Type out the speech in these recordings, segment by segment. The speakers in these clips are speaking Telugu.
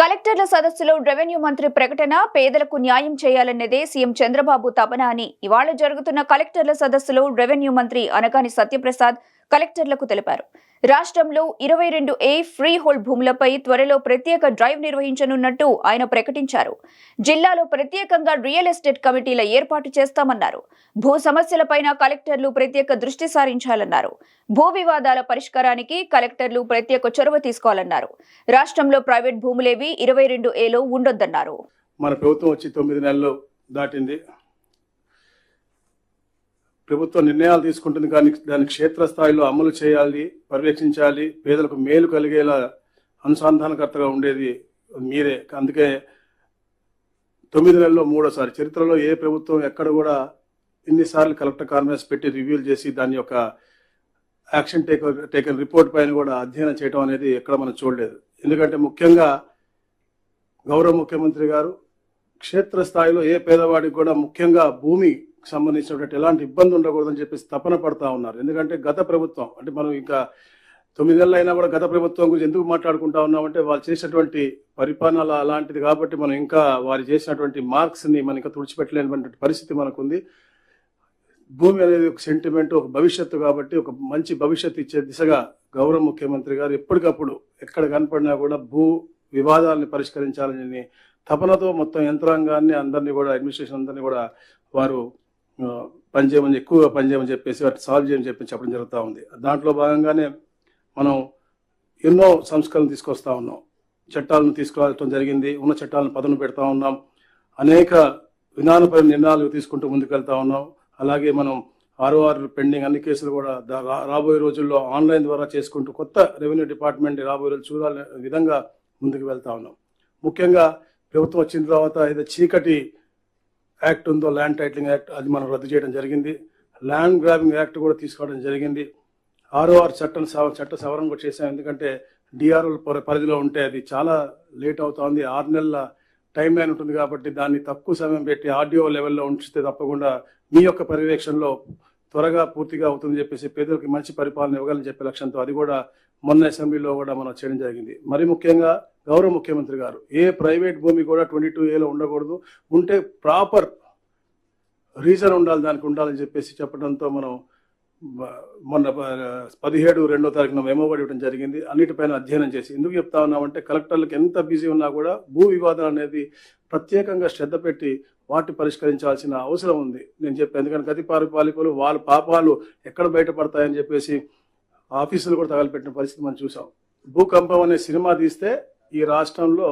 కలెక్టర్ల సదస్సులో రెవెన్యూ మంత్రి ప్రకటన పేదలకు న్యాయం చేయాలన్నదే సీఎం చంద్రబాబు తపన అని. ఇవాళ జరుగుతున్న కలెక్టర్ల సదస్సులో రెవెన్యూ మంత్రి అనగాని సత్యప్రసాద్ కలెక్టర్లకు తెలిపారు. రాష్ట్రంలో ఇరవై రెండు ఏ ఫ్రీ హోల్డ్ భూములపై త్వరలో ప్రత్యేక డ్రైవ్ నిర్వహించనున్నట్టు ఆయన ప్రకటించారు. జిల్లాలో ప్రత్యేకంగా రియల్ ఎస్టేట్ కమిటీల ఏర్పాటు చేస్తామన్నారు. భూ సమస్యలపైన కలెక్టర్లు ప్రత్యేక దృష్టి సారించాలన్నారు. భూ వివాదాల పరిష్కారానికి కలెక్టర్లు ప్రత్యేక చొరవ తీసుకోవాలన్నారు. రాష్ట్రంలో ప్రైవేట్ భూములేవి ఇరవై రెండు ఏలో ఉండొద్దన్నారు. మన ప్రభుత్వం వచ్చి తొమ్మిది నెలలు దాటింది. ప్రభుత్వం నిర్ణయాలు తీసుకుంటుంది కానీ దాన్ని క్షేత్రస్థాయిలో అమలు చేయాలి పర్యవేక్షించాలి. పేదలకు మేలు కలిగేలా అనుసంధానకర్తగా ఉండేది మీరే. అందుకే తొమ్మిది నెలల్లో మూడోసారి చరిత్రలో ఏ ప్రభుత్వం ఎక్కడ కూడా ఇన్నిసార్లు కలెక్టర్ కాన్ఫరెన్స్ పెట్టి రివ్యూలు చేసి దాని యొక్క యాక్షన్ టేక్ టేకన్ రిపోర్ట్ పైన కూడా అధ్యయనం చేయడం అనేది ఎక్కడ మనం చూడలేదు. ఎందుకంటే ముఖ్యంగా గౌరవ ముఖ్యమంత్రి గారు క్షేత్రస్థాయిలో ఏ పేదవాడికి కూడా ముఖ్యంగా భూమి సంబంధించినటువంటి ఎలాంటి ఇబ్బంది ఉండకూడదని చెప్పేసి తపన పడతా ఉన్నారు. ఎందుకంటే గత ప్రభుత్వం అంటే మనం ఇంకా తొమ్మిది నెలలు అయినా కూడా గత ప్రభుత్వం గురించి ఎందుకు మాట్లాడుకుంటా ఉన్నామంటే వాళ్ళు చేసినటువంటి పరిపాలన అలాంటిది కాబట్టి మనం ఇంకా వారు చేసినటువంటి మార్క్స్ని మనం ఇంకా తుడిచిపెట్టలేనటువంటి పరిస్థితి మనకుంది. భూమి అనేది ఒక సెంటిమెంట్ ఒక భవిష్యత్తు కాబట్టి ఒక మంచి భవిష్యత్తు ఇచ్చే దిశగా గౌరవ ముఖ్యమంత్రి గారు ఎప్పటికప్పుడు ఎక్కడ కనపడినా కూడా భూ వివాదాలను పరిష్కరించాలని తపనతో మొత్తం యంత్రాంగాన్ని అందరినీ కూడా అడ్మినిస్ట్రేషన్ అందరినీ కూడా వారు పనిచేయమని ఎక్కువగా పనిచేయమని చెప్పేసి వాటి సాల్వ్ చేయమని చెప్పి చెప్పడం జరుగుతూ ఉంది. దాంట్లో భాగంగానే మనం ఎన్నో సంస్కరణలు తీసుకొస్తా ఉన్నాం. చట్టాలను తీసుకురావడం జరిగింది. ఉన్న చట్టాలను పదను పెడతా ఉన్నాం. అనేక విధానపై నిర్ణయాలు తీసుకుంటూ ముందుకెళ్తా ఉన్నాం. అలాగే మనం ఆర్ఓఆర్ పెండింగ్ అన్ని కేసులు కూడా రా- రాబోయే రోజుల్లో ఆన్లైన్ ద్వారా చేసుకుంటూ కొత్త రెవెన్యూ డిపార్ట్మెంట్ రాబోయే రోజులు చూడాలనే విధంగా ముందుకు వెళ్తా ఉన్నాం. ముఖ్యంగా ప్రభుత్వం వచ్చిన తర్వాత ఏదో చీకటి యాక్ట్ ఉందో ల్యాండ్ టైటిలింగ్ యాక్ట్ అది మనం రద్దు చేయడం జరిగింది. ల్యాండ్ గ్రాబింగ్ యాక్ట్ కూడా తీసుకోవడం జరిగింది. ఆర్ఓఆర్ చట్టం చట్ట సవరణ కూడా చేశాం. ఎందుకంటే డిఆర్ఓల పరిధిలో ఉంటే అది చాలా లేట్ అవుతోంది. ఆరు నెలల టైం లైన్ ఉంటుంది కాబట్టి దాన్ని తక్కువ సమయం పెట్టి ఆర్డీఓ లెవెల్లో ఉంచితే తప్పకుండా మీ యొక్క పర్యవేక్షణలో త్వరగా పూర్తిగా అవుతుందని చెప్పేసి పేదలకు మంచి పరిపాలన ఇవ్వగలని చెప్పే లక్ష్యంతో అది కూడా మొన్న అసెంబ్లీలో కూడా మనం చేయడం జరిగింది. మరి ముఖ్యంగా గౌరవ ముఖ్యమంత్రి గారు ఏ ప్రైవేట్ భూమి కూడా ట్వంటీ టూ ఏలో ఉండకూడదు. ఉంటే ప్రాపర్ రీజన్ ఉండాలి దానికి ఉండాలని చెప్పేసి చెప్పడంతో మనం మొన్న పదిహేడు రెండో తారీఖున మెమో కూడా ఇవ్వడం జరిగింది. అన్నిటిపైన అధ్యయనం చేసి ఎందుకు చెప్తా ఉన్నామంటే కలెక్టర్లకు ఎంత బిజీ ఉన్నా కూడా భూ వివాదం అనేది ప్రత్యేకంగా శ్రద్ధ పెట్టి వాటిని పరిష్కరించాల్సిన అవసరం ఉంది. నేను చెప్పాను. ఎందుకంటే గతి పారిపాలకులు వాళ్ళ పాపాలు ఎక్కడ బయటపడతాయని చెప్పేసి ఆఫీసులు కూడా తగలపెట్టిన పరిస్థితి మనం చూసాం. భూకంపం అనే సినిమా తీస్తే ఈ రాష్ట్రంలో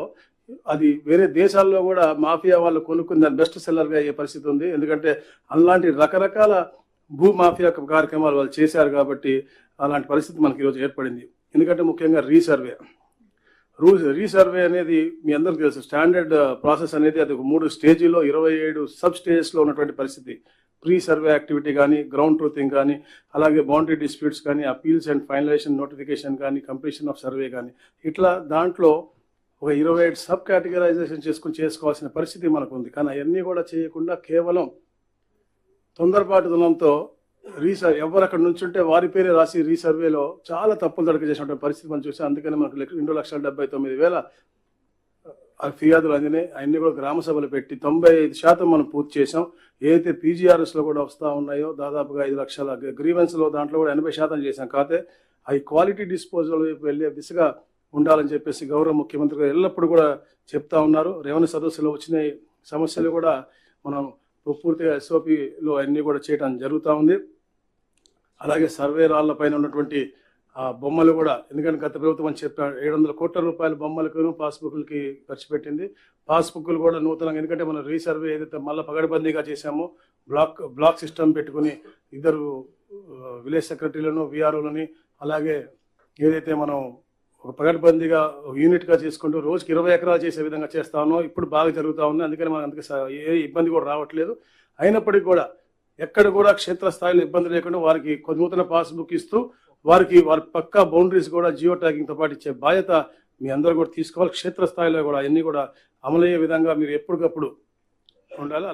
అది వేరే దేశాల్లో కూడా మాఫియా వాళ్ళు కొనుక్కుని దాని బెస్ట్ సెల్లర్గా అయ్యే పరిస్థితి ఉంది. ఎందుకంటే అలాంటి రకరకాల భూ మాఫియా కార్యక్రమాలు వాళ్ళు చేశారు కాబట్టి అలాంటి పరిస్థితి మనకి ఈరోజు ఏర్పడింది. ఎందుకంటే ముఖ్యంగా రీసర్వే. రూ రీసర్వే అనేది మీ అందరికీ తెలుసు. స్టాండర్డ్ ప్రాసెస్ అనేది అది ఒక మూడు స్టేజీలో ఇరవై ఏడు సబ్ స్టేజెస్లో ఉన్నటువంటి పరిస్థితి. ప్రీ సర్వే యాక్టివిటీ కానీ గ్రౌండ్ ట్రూతింగ్ కానీ అలాగే బౌండరీ డిస్ప్యూట్స్ కానీ అపీల్స్ అండ్ ఫైనలైజేషన్ నోటిఫికేషన్ కానీ కంప్లీషన్ ఆఫ్ సర్వే కానీ ఇట్లా దాంట్లో ఒక ఇరవై ఏడు సబ్ కేటగరైజేషన్ చేసుకుని చేసుకోవాల్సిన పరిస్థితి మనకు ఉంది కానీ అవన్నీ కూడా చేయకుండా కేవలం తొందరపాటుదనంతో రీసర్ ఎవరు అక్కడ నుంచుంటే వారి పేరే రాసి రీసర్వేలో చాలా తప్పులు దడక చేసినటువంటి పరిస్థితి మనం చూసాం. అందుకని మనకు రెండు లక్షల డెబ్బై తొమ్మిది వేల ఫిర్యాదులు అందినాయి. అవన్నీ కూడా గ్రామ సభలు పెట్టి తొంభై ఐదు శాతం మనం పూర్తి చేసాం ఏదైతే పీజీఆర్ఎస్లో కూడా వస్తూ ఉన్నాయో దాదాపుగా ఐదు లక్షల గ్రీవెన్స్లో దాంట్లో కూడా ఎనభై శాతం చేసాం కాకపోతే అవి క్వాలిటీ డిస్పోజల్ వైపు వెళ్ళే దిశగా ఉండాలని చెప్పేసి గౌరవ ముఖ్యమంత్రి గారు ఎల్లప్పుడూ కూడా చెప్తా ఉన్నారు. రెవెన్యూ సదస్సులో వచ్చిన సమస్యలు కూడా మనం పూర్తిగా ఎస్ఓపిలో అన్నీ కూడా చేయడం జరుగుతూ ఉంది. అలాగే సర్వే రాళ్ళ పైన ఉన్నటువంటి ఆ బొమ్మలు కూడా ఎందుకంటే గత ప్రభుత్వం చెప్పా ఏడు వందల కోట్ల రూపాయల బొమ్మలకు పాస్బుక్లకి ఖర్చు పెట్టింది. పాస్బుక్లు కూడా నూతనంగా ఎందుకంటే మనం రీసర్వే ఏదైతే మళ్ళీ పగడబందీగా చేశామో బ్లాక్ బ్లాక్ సిస్టమ్ పెట్టుకుని ఇద్దరు విలేజ్ సెక్రటరీలను విఆర్ఓలని అలాగే ఏదైతే మనం ఒక పగడ్బందీగా యూనిట్గా చేసుకుంటూ రోజుకి ఇరవై ఎకరాలు చేసే విధంగా చేస్తా ఉన్నాం. ఇప్పుడు బాగా జరుగుతూ ఉంది. అందుకని మనకు అందుకే స- ఏ ఇబ్బంది కూడా రావట్లేదు. అయినప్పటికీ కూడా ఎక్కడ కూడా క్షేత్రస్థాయిలో ఇబ్బంది లేకుండా వారికి కొద్ది నూతన పాస్బుక్ ఇస్తూ వారికి వారి పక్కా బౌండరీస్ కూడా జియో ట్యాగింగ్తో పాటు ఇచ్చే బాధ్యత మీ అందరూ కూడా తీసుకోవాలి. క్షేత్రస్థాయిలో కూడా అన్నీ కూడా అమలయ్యే విధంగా మీరు ఎప్పటికప్పుడు ఉండాలి.